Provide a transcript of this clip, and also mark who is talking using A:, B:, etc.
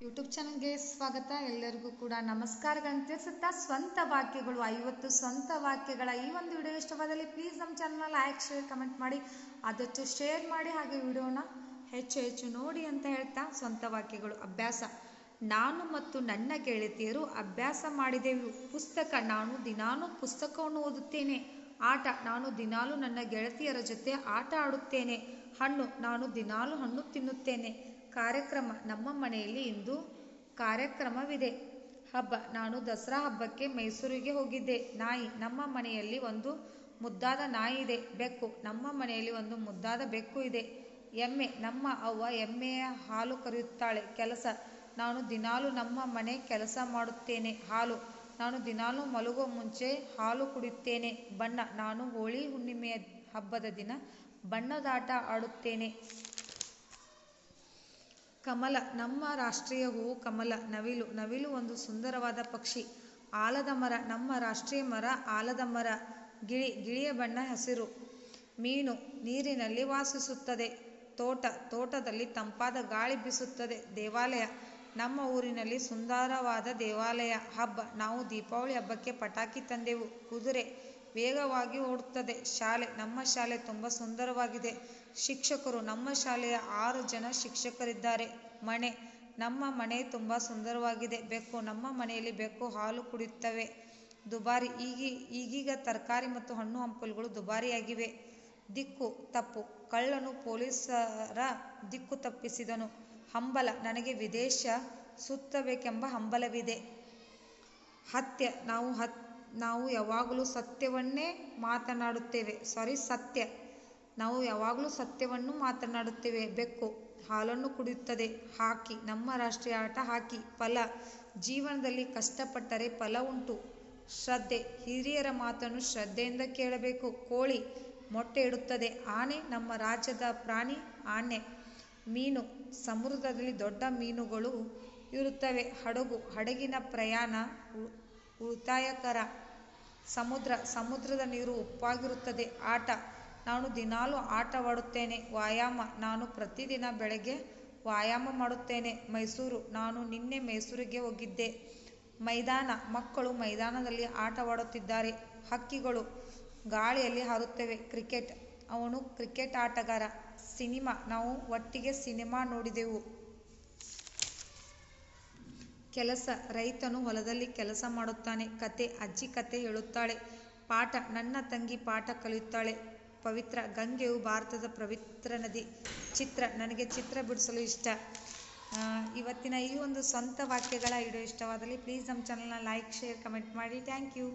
A: YouTube ಚಾನಲ್ಗೆ ಸ್ವಾಗತ. ಎಲ್ಲರಿಗೂ ಕೂಡ ನಮಸ್ಕಾರಗಳನ್ನು ತಿಳಿಸುತ್ತಾ ಸ್ವಂತ ವಾಕ್ಯಗಳು, ಐವತ್ತು ಸ್ವಂತ ವಾಕ್ಯಗಳ ಈ ಒಂದು ವಿಡಿಯೋ ಇಷ್ಟವಾದಲ್ಲಿ ಪ್ಲೀಸ್ ನಮ್ಮ ಚಾನಲ್ನ ಲೈಕ್ ಶೇರ್ ಕಮೆಂಟ್ ಮಾಡಿ. ಆದಷ್ಟು ಶೇರ್ ಮಾಡಿ. ಹಾಗೆ ವಿಡಿಯೋನ ಹೆಚ್ಚು ಹೆಚ್ಚು ನೋಡಿ ಅಂತ ಹೇಳ್ತಾ ಸ್ವಂತ ವಾಕ್ಯಗಳು. ಅಭ್ಯಾಸ. ನಾನು ಮತ್ತು ನನ್ನ ಗೆಳತಿಯರು ಅಭ್ಯಾಸ ಮಾಡಿದೆವು. ಪುಸ್ತಕ, ನಾನು ದಿನಾನು ಪುಸ್ತಕವನ್ನು ಓದುತ್ತೇನೆ. ಆಟ. ನಾನು ದಿನಾಲು ನನ್ನ ಗೆಳತಿಯರ ಜೊತೆ ಆಟ ಆಡುತ್ತೇನೆ. ಹಣ್ಣು. ನಾನು ದಿನಾಲು ಹಣ್ಣು ತಿನ್ನುತ್ತೇನೆ. ಕಾರ್ಯಕ್ರಮ. ನಮ್ಮ ಮನೆಯಲ್ಲಿ ಇಂದು ಕಾರ್ಯಕ್ರಮವಿದೆ. ಹಬ್ಬ. ನಾನು ದಸರಾ ಹಬ್ಬಕ್ಕೆ ಮೈಸೂರಿಗೆ ಹೋಗಿದ್ದೆ. ನಾಯಿ. ನಮ್ಮ ಮನೆಯಲ್ಲಿ ಒಂದು ಮುದ್ದಾದ ನಾಯಿ ಇದೆ. ಬೆಕ್ಕು. ನಮ್ಮ ಮನೆಯಲ್ಲಿ ಒಂದು ಮುದ್ದಾದ ಬೆಕ್ಕು ಇದೆ. ಎಮ್ಮೆ. ನಮ್ಮ ಅವ್ವ ಎಮ್ಮೆಯ ಹಾಲು ಕರೆಯುತ್ತಾಳೆ. ಕೆಲಸ. ನಾನು ದಿನಾಲು ನಮ್ಮ ಮನೆ ಕೆಲಸ ಮಾಡುತ್ತೇನೆ. ಹಾಲು. ನಾನು ದಿನಾಲು ಮಲಗುವ ಮುಂಚೆ ಹಾಲು ಕುಡಿಯುತ್ತೇನೆ. ಬಣ್ಣ. ನಾನು ಹೋಳಿ ಹುಣ್ಣಿಮೆಯ ಹಬ್ಬದ ದಿನ ಬಣ್ಣದಾಟ ಆಡುತ್ತೇನೆ. ಕಮಲ, ನಮ್ಮ ರಾಷ್ಟ್ರೀಯ ಹೂವು ಕಮಲ, ನವಿಲು. ನವಿಲು ಒಂದು ಸುಂದರವಾದ ಪಕ್ಷಿ. ಆಲದ ಮರ, ನಮ್ಮ ರಾಷ್ಟ್ರೀಯ ಮರ, ಆಲದ ಮರ. ಗಿಳಿ, ಗಿಳಿಯ ಬಣ್ಣ ಹಸಿರು. ಮೀನು ನೀರಿನಲ್ಲಿ ವಾಸಿಸುತ್ತದೆ. ತೋಟ, ತೋಟದಲ್ಲಿ ತಂಪಾದ ಗಾಳಿ ಬೀಸುತ್ತದೆ. ದೇವಾಲಯ, ನಮ್ಮ ಊರಿನಲ್ಲಿ ಸುಂದರವಾದ ದೇವಾಲಯ. ಹಬ್ಬ, ನಾವು ದೀಪಾವಳಿ ಹಬ್ಬಕ್ಕೆ ಪಟಾಕಿ ತಂದೆವು. ಕುದುರೆ ವೇಗವಾಗಿ ಓಡುತ್ತದೆ. ಶಾಲೆ, ನಮ್ಮ ಶಾಲೆ ತುಂಬ ಸುಂದರವಾಗಿದೆ. ಶಿಕ್ಷಕರು, ನಮ್ಮ ಶಾಲೆಯ ಆರು ಜನ ಶಿಕ್ಷಕರಿದ್ದಾರೆ. ಮನೆ ನಮ್ಮ ಮನೆ ತುಂಬ ಸುಂದರವಾಗಿದೆ. ಬೆಕ್ಕು ನಮ್ಮ ಮನೆಯಲ್ಲಿ ಬೆಕ್ಕು ಹಾಲು ಕುಡಿಯುತ್ತವೆ. ದುಬಾರಿ ಈಗಿ, ಈಗೀಗ ತರಕಾರಿ ಮತ್ತು ಹಣ್ಣು ಹಂಪಲುಗಳು ದುಬಾರಿಯಾಗಿವೆ. ದಿಕ್ಕು ತಪ್ಪು. ಕಳ್ಳನು ಪೊಲೀಸರ ದಿಕ್ಕು ತಪ್ಪಿಸಿದನು. ಹಂಬಲ, ನನಗೆ ವಿದೇಶ ಸುತ್ತಬೇಕೆಂಬ ಹಂಬಲವಿದೆ. ಹತ್ಯ. ನಾವು ಹತ್, ನಾವು ಯಾವಾಗಲೂ ಸತ್ಯವನ್ನೇ ಮಾತನಾಡುತ್ತೇವೆ. ಸಾರಿ, ಸತ್ಯ. ನಾವು ಯಾವಾಗಲೂ ಸತ್ಯವನ್ನು ಮಾತನಾಡುತ್ತೇವೆ. ಬೆಕ್ಕು ಹಾಲನ್ನು ಕುಡಿಯುತ್ತದೆ. ಹಾಕಿ, ನಮ್ಮ ರಾಷ್ಟ್ರೀಯ ಆಟ ಹಾಕಿ. ಫಲ, ಜೀವನದಲ್ಲಿ ಕಷ್ಟಪಟ್ಟರೆ ಫಲ ಉಂಟು. ಶ್ರದ್ಧೆ, ಹಿರಿಯರ ಮಾತನ್ನು ಶ್ರದ್ಧೆಯಿಂದ ಕೇಳಬೇಕು. ಕೋಳಿ ಮೊಟ್ಟೆ ಇಡುತ್ತದೆ. ಆನೆ, ನಮ್ಮ ರಾಜ್ಯದ ಪ್ರಾಣಿ ಆನೆ. ಮೀನು, ಸಮುದ್ರದಲ್ಲಿ ದೊಡ್ಡ ಮೀನುಗಳು ಇರುತ್ತವೆ. ಹಡಗು, ಹಡಗಿನ ಪ್ರಯಾಣ ಉಳಿತಾಯಕರ ಸಮುದ್ರ. ಸಮುದ್ರದ ನೀರು ಉಪ್ಪಾಗಿರುತ್ತದೆ. ಆಟ ನಾನು ದಿನಾಲೂ ಆಟವಾಡುತ್ತೇನೆ. ವ್ಯಾಯಾಮ, ನಾನು ಪ್ರತಿದಿನ ಬೆಳಗ್ಗೆ ವ್ಯಾಯಾಮ ಮಾಡುತ್ತೇನೆ. ಮೈಸೂರು, ನಾನು ನಿನ್ನೆ ಮೈಸೂರಿಗೆ ಹೋಗಿದ್ದೆ. ಮೈದಾನ, ಮಕ್ಕಳು ಮೈದಾನದಲ್ಲಿ ಆಟವಾಡುತ್ತಿದ್ದಾರೆ. ಹಕ್ಕಿಗಳು ಗಾಳಿಯಲ್ಲಿ ಹಾರುತ್ತವೆ. ಕ್ರಿಕೆಟ್, ಅವನು ಕ್ರಿಕೆಟ್ ಆಟಗಾರ. ಸಿನಿಮಾ, ನಾವು ಒಟ್ಟಿಗೆ ಸಿನಿಮಾ ನೋಡಿದೆವು. ಕೆಲಸ, ರೈತನು ಹೊಲದಲ್ಲಿ ಕೆಲಸ ಮಾಡುತ್ತಾನೆ. ಕತೆ, ಅಜ್ಜಿ ಕತೆ ಹೇಳುತ್ತಾಳೆ. ಪಾಠ, ನನ್ನ ತಂಗಿ ಪಾಠ ಕಲಿಯುತ್ತಾಳೆ. ಪವಿತ್ರ ಗಂಗೆಯು ಭಾರತದ ಪವಿತ್ರ ನದಿ. ಚಿತ್ರ, ನನಗೆ ಚಿತ್ರ ಬಿಡಿಸಲು ಇಷ್ಟ. ಇವತ್ತಿನ ಈ ಒಂದು ಸ್ವಂತ ವಾಕ್ಯಗಳ ವಿಡಿಯೋ ಇಷ್ಟವಾದಲ್ಲಿ ಪ್ಲೀಸ್ ನಮ್ಮ ಚಾನಲ್ನ ಲೈಕ್ ಶೇರ್ ಕಮೆಂಟ್ ಮಾಡಿ. Thank you